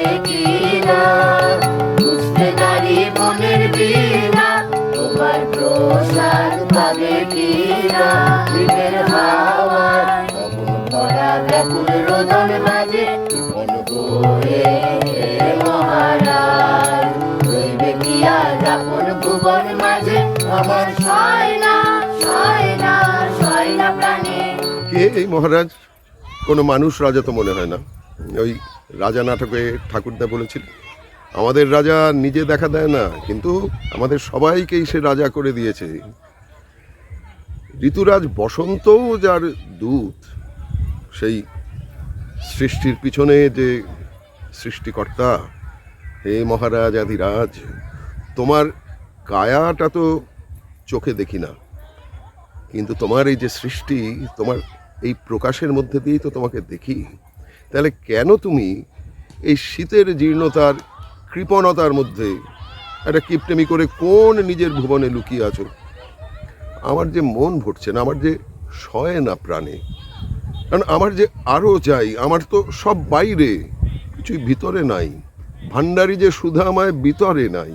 পাবে কি না বুঝতে নারী মনের বিনা তোমার প্রসাদ পাবে কি না দিনের হাওয়ার পবন ব্যাকুল রোদন মাঝে বিপন হয়ে মহারাজ। রইবে কি আজ আপন ভুবন মাঝে? আমার সয় না সয় না সয় না প্রাণে। কে এই মহারাজ? কোনো মানুষ রাজা তো মনে হয় না। ওই রাজা নাটকে ঠাকুরদা বলেছিল। আমাদের রাজা নিজে দেখা দেয় না, কিন্তু আমাদের সবাইকেই সে রাজা করে দিয়েছে। ঋতুরাজ বসন্তও যার দূত, সেই সৃষ্টির পিছনে যে সৃষ্টিকর্তা, হে মহারাজ আদিরাজ, তোমার কায়াটা তো চোখে দেখি না, কিন্তু তোমার এই যে সৃষ্টি, তোমার এই প্রকাশের মধ্যে দিয়েই তো তোমাকে দেখি। তাহলে কেন তুমি এই শীতের জীর্ণতার কৃপণতার মধ্যে একটা কিপটেমি করে কোন নিজের ভুবনে লুকিয়ে আছো? আমার যে মন ভরছে না, আমার যে সয় না প্রাণে, কারণ আমার যে আরও চাই, আমার তো সব বাইরে, কিছুই ভিতরে নাই, ভাণ্ডারি যে সুধা আমায় ভিতরে নাই,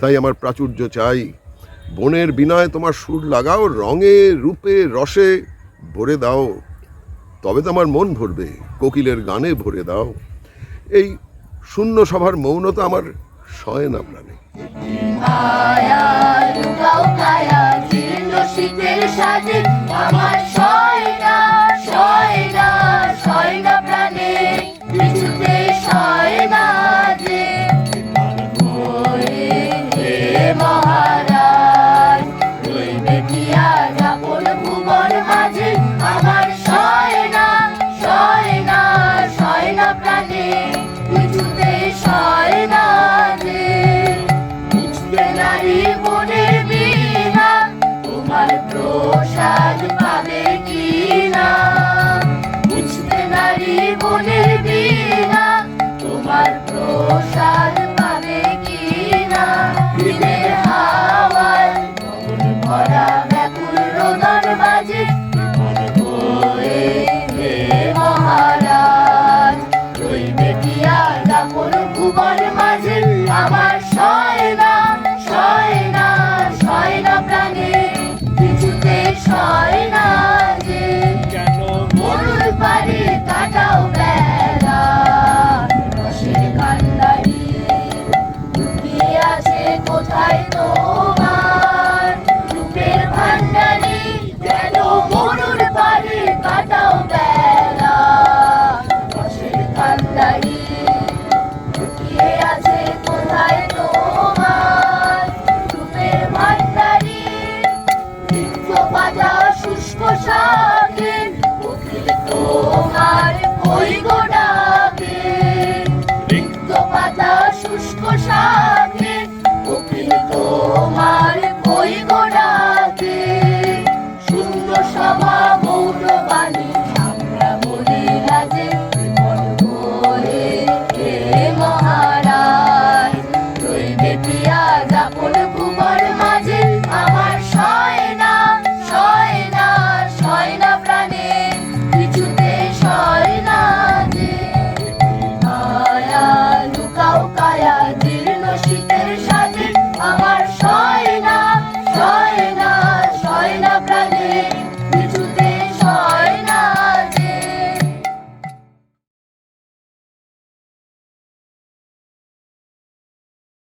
তাই আমার প্রাচুর্য চাই, বনের বিনায় তোমার সুর লাগাও, রঙে, রূপে, রসে ভরে দাও। তবে তো আমার মন ভরবে, কোকিলের গানে ভরে দাও। এই শূন্য সভার মৌনতা আমার সয় না প্রাণে। শীতের সাজে শুষ্ক শাকে